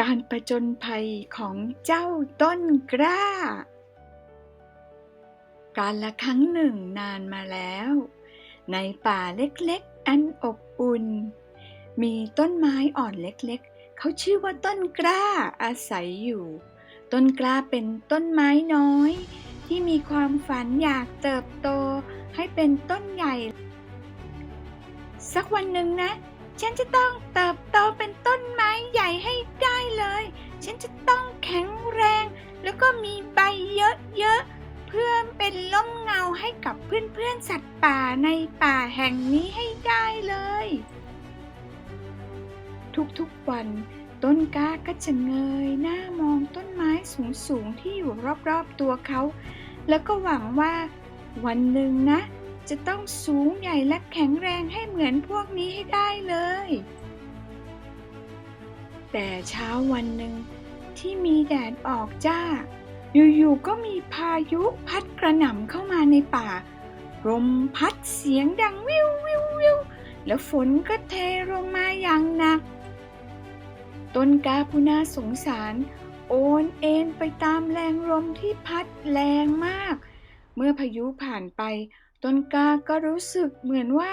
การประจนภัยของเจ้าต้นกล้า การละครั้งหนึ่งนานมาแล้ว ในป่าเล็กๆ อันอบอุ่น มีต้นไม้อ่อนเล็กๆ เขาชื่อว่าต้นกล้าอาศัยอยู่ ต้นกล้าเป็นต้นไม้น้อย ที่มีความฝันอยากเติบโตให้เป็นต้นใหญ่ สักวันหนึ่งนะ ฉันจะต้องเติบโตเป็นต้นไม้ใหญ่ให้ได้เลย ฉันจะต้องแข็งแรง แล้วก็มีใบเยอะๆ เพื่อเป็นล่มเงาให้กับเพื่อนๆสัตว์ป่าในป่าแห่งนี้ให้ได้เลย ทุกๆวัน ต้นกล้าก็จะเงยหน้ามองต้นไม้สูงๆที่อยู่รอบๆตัวเขา แล้วก็หวังว่าวันหนึ่งนะ จะต้องสูงใหญ่และแข็งแรงให้เหมือนพวกนี้ให้ได้เลย แต่เช้าวันหนึ่งที่มีแดดออกจ้า อยู่ๆก็มีพายุพัดกระหน่ำเข้ามาในป่าลมพัดเสียงดังวิววิววิวแล้วฝนก็เทลงมาอย่างหนัก ต้นกาผู้น่าสงสาร โอนเอ็นไปตามแรงลมที่พัดแรงมาก เมื่อพายุผ่านไป ต้นกาก็รู้สึกเหมือนว่า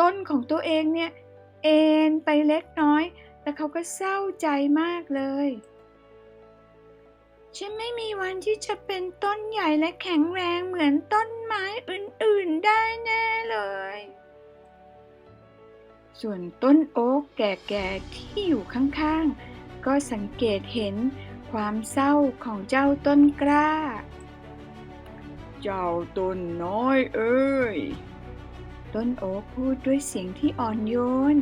ต้นของตัวเองเนี่ยเอ็นไปเล็กน้อย แต่เขาก็เศร้าใจมากเลย ฉันไม่มีวันที่จะเป็นต้นใหญ่และแข็งแรงเหมือนต้นไม้อื่นๆได้แน่เลย ส่วนต้นโอ๊กแก่ๆที่อยู่ข้างๆ ก็สังเกตเห็นความเศร้าของเจ้าต้นกล้า เจ้าต้นน้อยเอ้ย ต้นโอ๊กพูดด้วยเสียงที่อ่อนโยน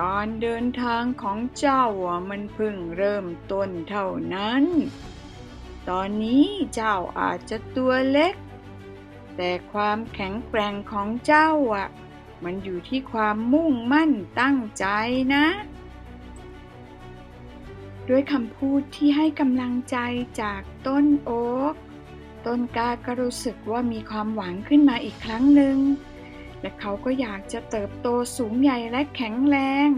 การเดินทางของเจ้ามันเพิ่งเริ่มต้นเท่านั้น ตอนนี้เจ้าอาจจะตัวเล็ก แต่ความแข็งแกร่งของเจ้าอะ มันอยู่ที่ความมุ่งมั่นตั้งใจนะด้วยคำพูดที่ให้กำลังใจจากต้นโอ๊ก ต้นกล้าก็รู้สึกว่ามีความหวังขึ้นมาอีกครั้งหนึ่ง และเขาก็อยากจะเติบโตสูงใหญ่และแข็งแรง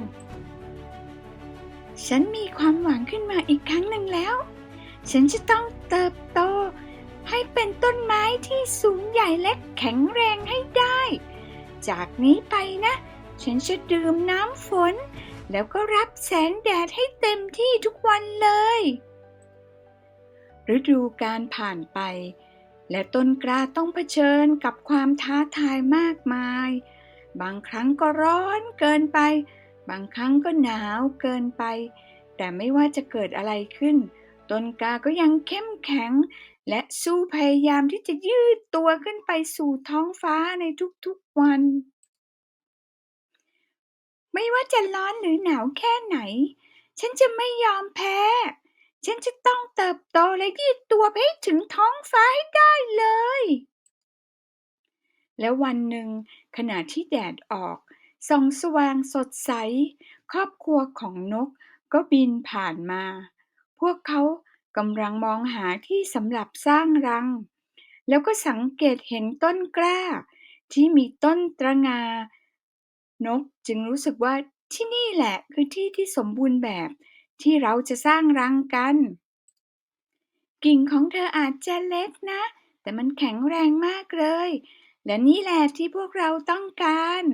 ฉันมีความหวังขึ้นมาอีกครั้งหนึ่งแล้ว ฉันจะต้องเติบโต ให้เป็นต้นไม้ที่สูงใหญ่และแข็งแรงให้ได้ จากนี้ไปนะ ฉันจะดื่มน้ำฝน แล้วก็รับแสงแดดให้เต็มที่ทุกวันเลย ฤดูการผ่านไป และต้นกล้าต้องเผชิญกับความท้าทายมากมาย บางครั้งก็ร้อนเกินไป บางครั้งก็หนาวเกินไป แต่ไม่ว่าจะเกิดอะไรขึ้น ต้นกล้าก็ยังเข้มแข็ง และสู้พยายามที่จะยืดตัวขึ้นไปสู่ท้องฟ้าในทุกๆวัน ไม่ว่าจะร้อนหรือหนาวแค่ไหน ฉันจะไม่ยอมแพ้ ฉันจะต้องเติบโตและยืดตัวไปให้ถึงท้องฟ้าให้ได้เลย แล้ววันหนึ่ง ขณะที่แดดออกส่องสว่างสดใส ครอบครัวของนกก็บินผ่านมา พวกเขากำลังมองหาที่สำหรับสร้างรัง แล้วก็สังเกตเห็นต้นกล้า ที่มีต้นตระงา นกจึงรู้สึกว่าที่นี่แหละคือที่ที่สมบูรณ์แบบ ที่เราจะสร้างรังกัน กิ่งของเธออาจจะเล็กนะ แต่มันแข็งแรงมากเลย และนี่แหละที่พวกเราต้องการ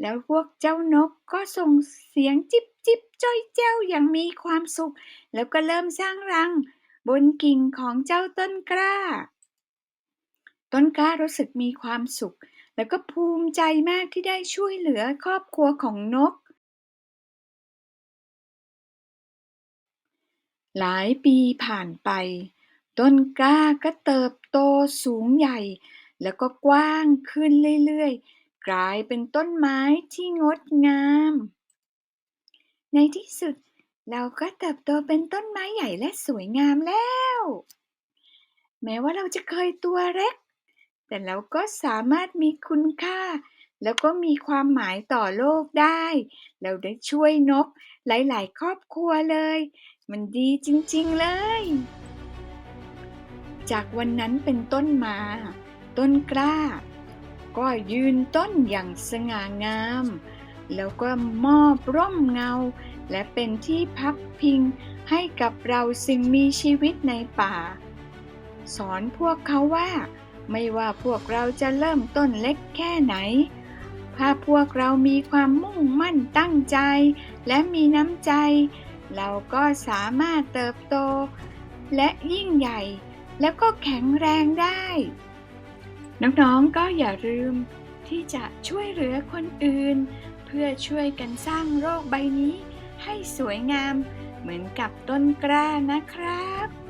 แล้วพวกเจ้านกก็ส่งเสียงจิบจิบจ้อยเจ้าอย่างมีความสุข แล้วก็เริ่มสร้างรัง บนกิ่งของเจ้าต้นกล้า ต้นกล้ารู้สึกมีความสุข แล้วก็ภูมิใจมากที่ได้ช่วยเหลือครอบครัวของนก หลายปีผ่านไป ต้นกล้าก็เติบโตสูงใหญ่ แล้วก็กว้างขึ้นเรื่อยๆ กลายเป็นต้นไม้ที่งดงาม ในที่สุดเราก็เติบโตเป็นต้นไม้ใหญ่และสวยงามแล้ว แม้ว่าเราจะเคยตัวเล็ก แต่เราก็สามารถมีคุณค่า แล้วก็มีความหมายต่อโลกได้ เราได้ช่วยนกหลาย ๆ ครอบครัวเลย มันดีจริง ๆ เลย จากวันนั้นเป็นต้นมา ต้นกล้า ก็ยืนต้นอย่างสง่างาม แล้วก็มอบร่มเงา และเป็นที่พักพิงให้กับเราสิ่งมีชีวิตในป่า สอนพวกเขาว่า ไม่ว่าพวกเราจะเริ่มต้นเล็กแค่ไหน ถ้าพวกเรามีความมุ่งมั่นตั้งใจ และมีน้ำใจ เราก็สามารถเติบโต และยิ่งใหญ่ แล้วก็แข็งแรงได้ น้องๆก็อย่าลืมที่จะช่วยเหลือคนอื่น เพื่อช่วยกันสร้างโลกใบนี้ ให้สวยงามเหมือนกับต้นกล้านะครับ